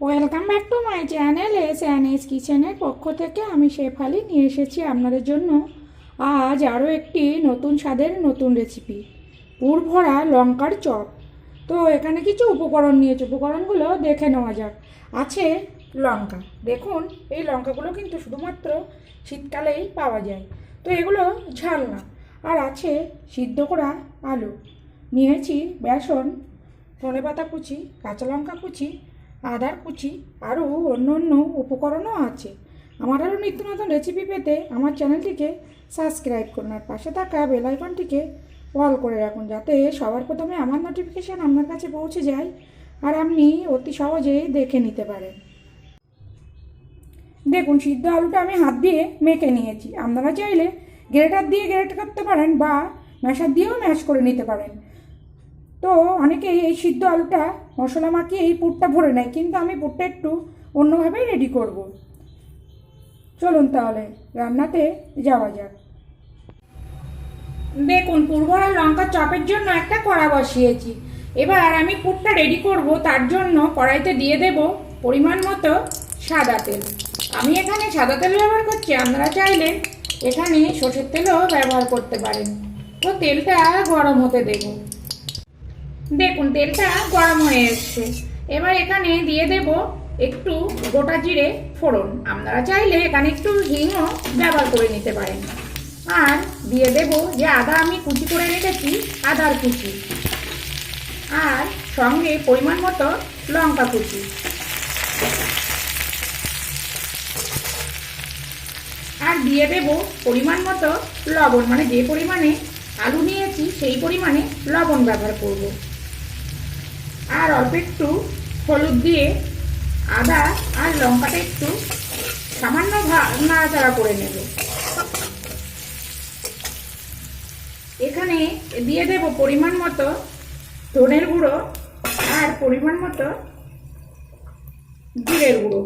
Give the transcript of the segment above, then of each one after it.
Welcome back to my channel S and S কিচেনের পক্ষ থেকে আমি শেফালি নিয়ে এসেছি আপনাদের জন্য। আজ আরও একটি নতুন স্বাদের নতুন রেসিপি পুর ভরা লঙ্কার চপ। তো এখানে কিছু উপকরণ নিয়েছি, উপকরণগুলো দেখে নেওয়া যাক। আছে লঙ্কা। দেখুন, এই লঙ্কাগুলো কিন্তু শুধুমাত্র শীতকালেই পাওয়া যায়। তো এগুলো ঝাল না আর আছে সিদ্ধ করা আলু। নিয়েছি বেসন, ধনেপাতা কুচি, কাঁচা লঙ্কা কুচি আদার কুচি আরও অন্য অন্য উপকরণও আছে। আমার আরও নিত্য নতুন রেসিপি পেতে আমার চ্যানেলটিকে সাবস্ক্রাইব করুন আর পাশে থাকা বেল আইকনটিকে অল করে রাখুন যাতে সবার প্রথমে আমার নোটিফিকেশান আপনার কাছে পৌঁছে যায় আর আপনি অতি সহজেই দেখে নিতে পারেন। দেখুন, সিদ্ধ আলুটা আমি হাত দিয়ে মেখে নিয়েছি। আপনারা চাইলে গ্রেটার দিয়ে গ্রেট করতে পারেন বা ম্যাশার দিয়েও ম্যাশ করে নিতে পারেন। তো অনেকেই এই সিদ্ধ আলুটা, মশলা মাখিয়ে এই পুরটা ভরে নেয়, কিন্তু আমি পুরটা একটু অন্যভাবেই রেডি করব। চলুন তাহলে, রান্নাতে যাওয়া যাক। দেখুন পুরভরা লঙ্কা চপের জন্য একটা কড়া বসিয়েছি। এবার আমি পুরটা রেডি করব, তার জন্য কড়াইতে দিয়ে দেব পরিমাণ মতো সাদা তেল। আমি এখানে সাদা তেল ব্যবহার করছি, আপনারা চাইলে এখানে সর্ষের তেলও ব্যবহার করতে পারেন। তো তেলটা গরম হতে দেবো। দেখুন, তেলটা গরম হয়ে এসছে। এবার এখানে দিয়ে দেব একটু গোটা জিরে ফোড়ন। আপনারা চাইলে এখানে একটু হিংও ব্যবহার করে নিতে পারেন। আর দিয়ে দেব যে আদা আমি কুচি করে রেখেছি, আদার কুচি। আর সঙ্গে পরিমাণ মতো লঙ্কা কুচি। আর দিয়ে দেব পরিমাণ মতো লবণ। মানে যে পরিমাণে আলু নিয়েছি, সেই পরিমাণে লবণ ব্যবহার করব। আর অল্প একটু হলুদ দিয়ে আদা আর লঙ্কাটা একটু সামান্য নাড়াচাড়া করে নেব। এখানে দিয়ে দেব পরিমাণ মতো ধনের গুঁড়ো আর পরিমাণ মতো জিরের গুঁড়ো।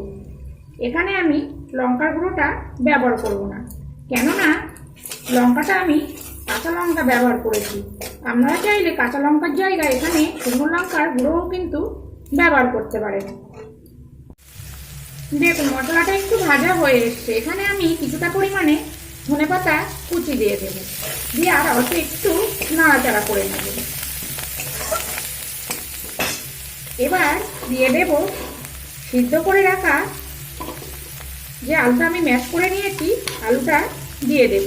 এখানে আমি লঙ্কার গুঁড়োটা ব্যবহার করব না। কেননা লঙ্কাটা আমি কাঁচা লঙ্কা ব্যবহার করেছি। আপনারা চাইলে কাঁচা লঙ্কার জায়গায় এখানে শুকনো লঙ্কার গুঁড়োও কিন্তু ব্যবহার করতে পারেন। দেখুন, মশলাটা একটু ভাজা হয়ে এসছে। এখানে আমি কিছুটা পরিমাণে ধনেপাতা কুচি দিয়ে দেবো। দিয়ে আর অল্প একটু নাড়াচাড়া করে নেব। এবার দিয়ে দেব সিদ্ধ করে রাখা যে আলুটা আমি ম্যাশ করে নিয়েছি, আলুটা দিয়ে দেব।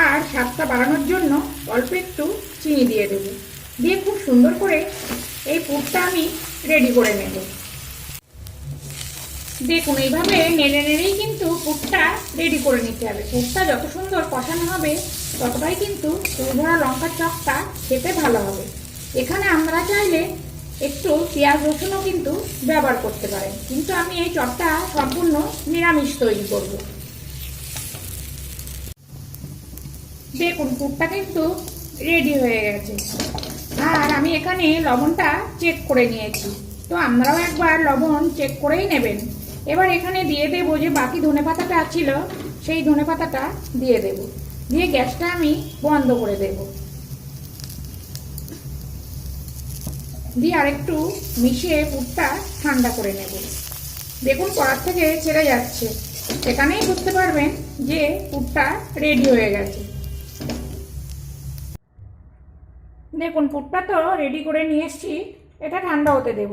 আর স্বাদটা বাড়ানোর জন্য অল্প একটু চিনি দিয়ে দেব। দিয়ে খুব সুন্দর করে এই পুরটা আমি রেডি করে নেব। দেখুন, এইভাবে নেড়ে নেড়েই কিন্তু পুরটা রেডি করে নিতে হবে। পুরটা যত সুন্দর কষানো হবে, ততটাই কিন্তু ভরা লঙ্কার চপটা খেতে ভালো হবে। এখানে আমরা চাইলে একটু পেঁয়াজ রসুনও কিন্তু ব্যবহার করতে পারেন। কিন্তু আমি এই চপটা সম্পূর্ণ নিরামিষ তৈরি করব। দেখুন, পুরটা কিন্তু রেডি হয়ে গেছে। আর আমি এখানে লবণটা চেক করে নিয়েছি। তো আপনারাও একবার লবণ চেক করেই নেবেন। এবার এখানে দিয়ে দেবো যে বাকি ধনে পাতাটা ছিল, সেই ধনে পাতাটা দিয়ে দেব। দিয়ে গ্যাসটা আমি বন্ধ করে দেব। দিয়ে আরেকটু মিশিয়ে পুরটা ঠান্ডা করে নেব। দেখুন, কড়ার থেকে ছেড়ে যাচ্ছে। সেখানেই বুঝতে পারবেন যে পুরটা রেডি হয়ে গেছে। দেখুন পুরটা তো রেডি করে নিয়ে এসছি, এটা ঠান্ডা হতে দেব।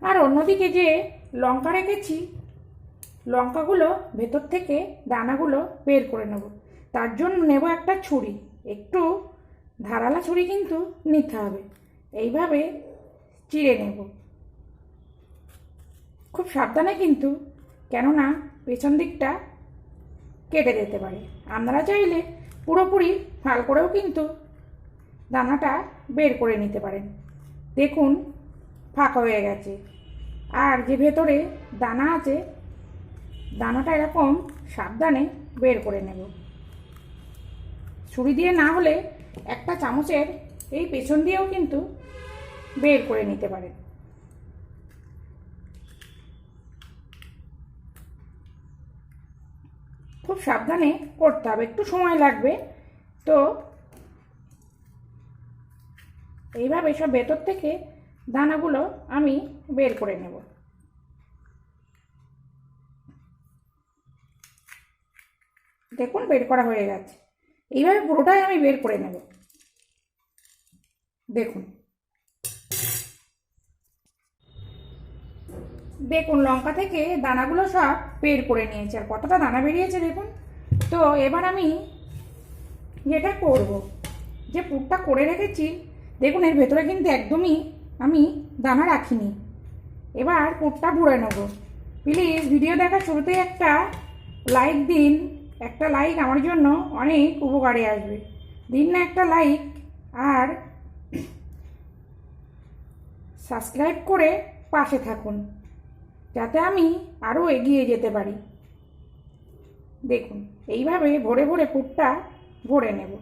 আর অন্যদিকে যে লঙ্কা রেখেছি, লঙ্কাগুলো ভেতর থেকে দানাগুলো বের করে নেব। তার জন্য নেব একটা ছুরি। একটু ধারালা ছুরি কিন্তু নিতে হবে। এইভাবে চিড়ে নেব। খুব সাবধানে কিন্তু, কেননা পেছন দিকটা কেটে যেতে পারে। আপনারা চাইলে পুরোপুরি ফাল করেও কিন্তু দানাটা বের করে নিতে পারেন। দেখুন, ফাঁকা হয়ে গেছে। আর যে ভেতরে দানা আছে, দানাটা এরকম সাবধানে বের করে নেব। ছুরি দিয়ে না হলে একটা চামচের এই পেছন দিয়েও কিন্তু বের করে নিতে পারেন। খুব সাবধানে করতে হবে, একটু সময় লাগবে। এইভাবে সব ভেতর থেকে দানাগুলো আমি বের করে নেব। দেখুন, বের করা হয়ে গেছে। এইভাবে পুরোটাই আমি বের করে নেব। দেখুন। দেখুন, লঙ্কা থেকে দানাগুলো সব বের করে নিয়েছে। আর কতটা দানা বেরিয়েছে দেখুন। তো এবার আমি যেটা করব, যে পুরটা করে রেখেছি দেখুন, এর ভেতরে কিন্তু একদমই আমি দানা রাখিনি। এবার কোটটা ভরে নেব। প্লিজ, ভিডিও দেখার শুরুতেই একটা লাইক দিন। একটা লাইক আমার জন্য অনেক উপকারে আসবে। দিন না একটা লাইক আর সাবস্ক্রাইব করে পাশে থাকুন, যাতে আমি আরও এগিয়ে যেতে পারি। দেখুন, এইভাবে ভরে ভরে পুরটা ভরে নেব।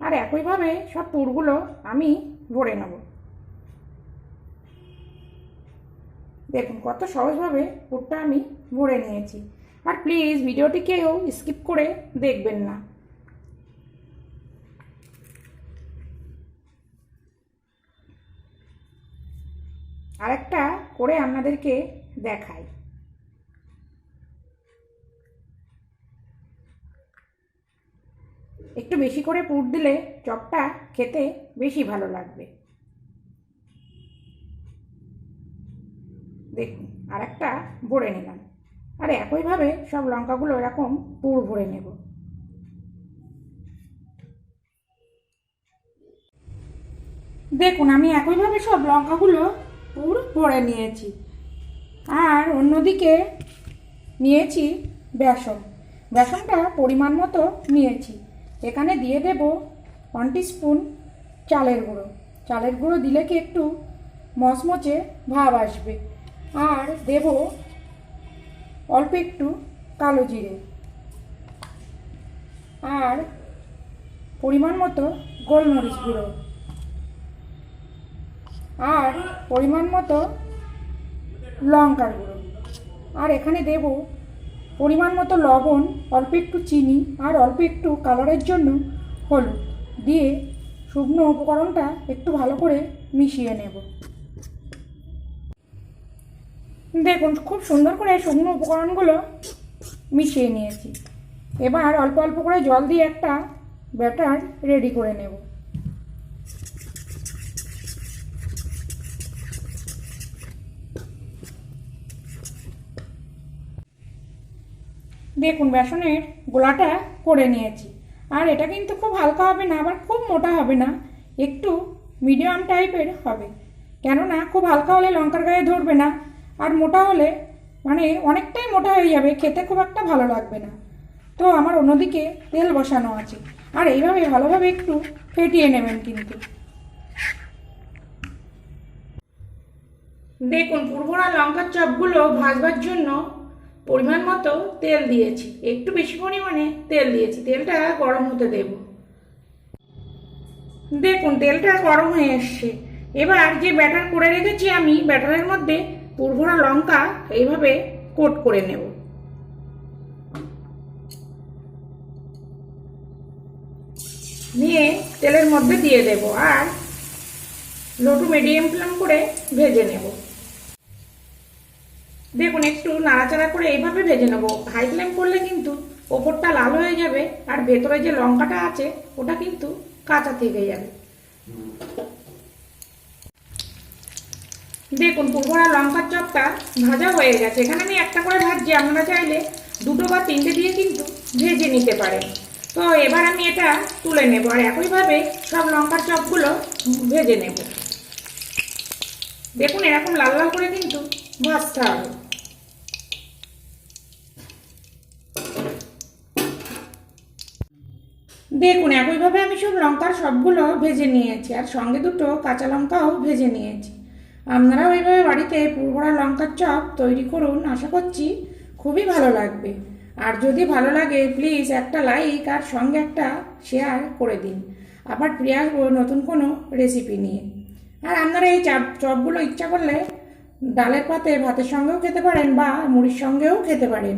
আর একইভাবে সব পুরগুলো আমি ভরে নেব। দেখুন, কত সহজভাবে পুরটা আমি ভরে নিয়েছি। আর প্লিজ ভিডিওটিকেও স্কিপ করে দেখবেন না। আরেকটা করে আপনাদেরকে দেখাই একটু বেশি করে পুর দিলে চপটা খেতে বেশি ভালো লাগবে। দেখুন আর একটা ভরে নিলাম। আর একইভাবে সব লঙ্কাগুলো এরকম পুর ভরে নেব। দেখুন, আমি একইভাবে সব লঙ্কাগুলো পুর ভরে নিয়েছি। আর অন্যদিকে নিয়েছি বেসন। বেসনটা পরিমাণ মতো নিয়েছি। এখানে দিয়ে দেব ওয়ান স্পুন চালের গুঁড়ো। চালের গুঁড়ো দিলে কি একটু মচমচে ভাব আসবে। আর দেব অল্প একটু কালো জিরে। আর পরিমাণ মতো গোলমরিচ গুঁড়ো। আর পরিমাণ মতো লঙ্কার গুঁড়ো। আর এখানে দেব পরিমাণ মতো লবণ, অল্প একটু চিনি আর অল্প একটু কালারের জন্য হলুদ দিয়ে শুকনো উপকরণটা একটু ভালো করে মিশিয়ে নেব। দেখুন, খুব সুন্দর করে শুকনো উপকরণগুলো মিশিয়ে নিয়েছি। এবার অল্প অল্প করে জল দিয়ে একটা ব্যাটার রেডি করে নেব। দেখুন, বেসনের গোলাটা করে নিয়েছি। আর এটা কিন্তু খুব হালকা হবে না, আবার খুব মোটা হবে না, একটু মিডিয়াম টাইপের হবে। কেননা খুব হালকা হলে লঙ্কার গায়ে ধরবে না, আর মোটা হলে মানে অনেকটাই মোটা হয়ে যাবে, খেতে খুব একটা ভালো লাগবে না। তো আমার অন্যদিকে তেল বসানো আছে, আর এইভাবে ভালোভাবে একটু ফেটিয়ে নেবেন কিন্তু। দেখুন পুরভরা লঙ্কার চপগুলো ভাজবার জন্য পরিমাণ মতো তেল দিয়েছি। একটু বেশি পরিমাণে তেল দিয়েছি। তেলটা গরম হতে দেব। দেখুন, তেলটা গরম হয়ে এসছে। এবার যে ব্যাটার করে রেখেছি আমি, ব্যাটারের মধ্যে পুরভরা লঙ্কা এইভাবে কোট করে নেব। নিয়ে তেলের মধ্যে দিয়ে দেব আর লো টু মিডিয়াম ফ্লেম করে ভেজে নেব। দেখুন, একটু নাড়াচাড়া করে এইভাবে ভেজে নেব। হাই ফ্লেম করলে কিন্তু ওপরটা লাল হয়ে যাবে, আর ভেতরে যে লঙ্কাটা আছে, ওটা কিন্তু কাঁচা থেকে যাবে। দেখুন পুরোটা লঙ্কার চপটা ভাজা হয়ে গেছে। এখানে আমি একটা করে ভাজছি, আপনারা চাইলে দুটো বা তিনটে দিয়ে কিন্তু ভেজে নিতে পারেন। তো এবার আমি এটা তুলে নেব, আর একইভাবে সব লঙ্কার চপগুলো ভেজে নেব। দেখুন, এরকম লাল লাল করে কিন্তু ভাজতে দেখুন একইভাবে আমি সব লঙ্কার সবগুলো ভেজে নিয়েছি, আর সঙ্গে দুটো কাঁচা লঙ্কাও ভেজে নিয়েছি। আপনারাও এইভাবে বাড়িতে পুরভরা লঙ্কার চপ তৈরি করুন, আশা করছি খুবই ভালো লাগবে। আর যদি ভালো লাগে, প্লিজ একটা লাইক আর সঙ্গে একটা শেয়ার করে দিন। আবার ফিরে আসব নতুন কোনো রেসিপি নিয়ে। আর আপনারা এই চাপ, চপগুলো ইচ্ছা করলে ডালের পাতে ভাতের সঙ্গেও খেতে পারেন বা মুড়ির সঙ্গেও খেতে পারেন।